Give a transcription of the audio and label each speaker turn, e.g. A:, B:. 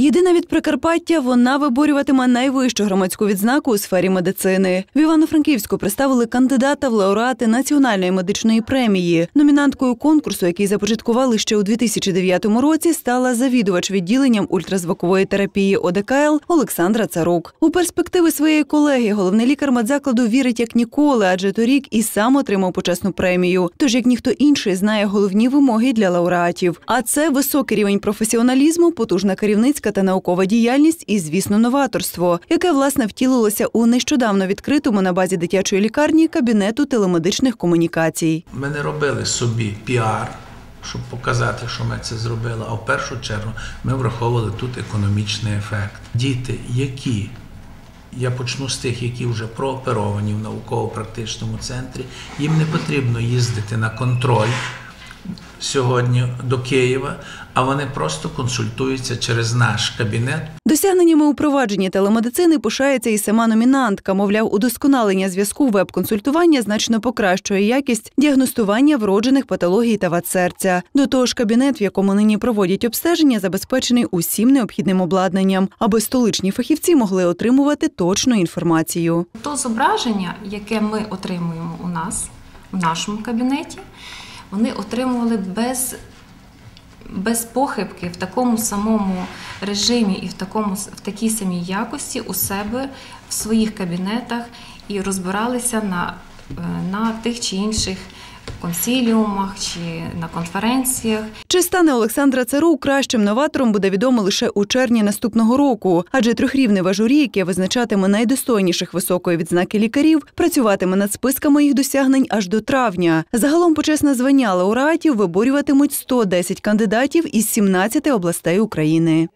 A: Єдина від Прикарпаття, вона виборюватиме найвищу громадську відзнаку у сфері медицини. В Івано-Франківську представили кандидата в лауреати національної медичної премії. Номінанткою конкурсу, який започаткували ще у 2009 році, стала завідувач відділенням ультразвукової терапії ОДКЛ Олександра Царук. У перспективи своєї колеги головний лікар медзакладу вірить як ніколи, адже торік і сам отримав почесну премію. Тож як ніхто інший знає головні вимоги для лауреатів. А це високий рівень професіоналізму, потужна керівницька та наукова діяльність і, звісно, новаторство, яке власне втілилося у нещодавно відкритому на базі дитячої лікарні кабінету телемедичних комунікацій.
B: Ми не робили собі піар, щоб показати, що ми це зробили. А в першу чергу ми враховували тут економічний ефект. Діти, які я почну з тих, які вже прооперовані в науково-практичному центрі, їм не потрібно їздити на контроль сьогодні до Києва, а вони просто консультуються через наш кабінет.
A: Досягненнями у провадженні телемедицини пишається і сама номінантка. Мовляв, удосконалення зв'язку веб-консультування значно покращує якість діагностування вроджених патологій та вад серця. До того ж, кабінет, в якому нині проводять обстеження, забезпечений усім необхідним обладнанням, аби столичні фахівці могли отримувати точну інформацію.
C: То зображення, яке ми отримуємо у нас у нашому кабінеті, вони отримували без, без похибки в такому самому режимі і в, такому, в такій самій якості у себе в своїх кабінетах і розбиралися на, е, на тих чи інших консиліумах чи на конференціях.
A: Чи стане Олександра Цару кращим новатором буде відомо лише у червні наступного року, адже трьохрівневе журі, яке визначатиме найдостойніших високої відзнаки лікарів, працюватиме над списками їх досягнень аж до травня. Загалом почесне звання лауреатів виборюватимуть 110 кандидатів із 17 областей України.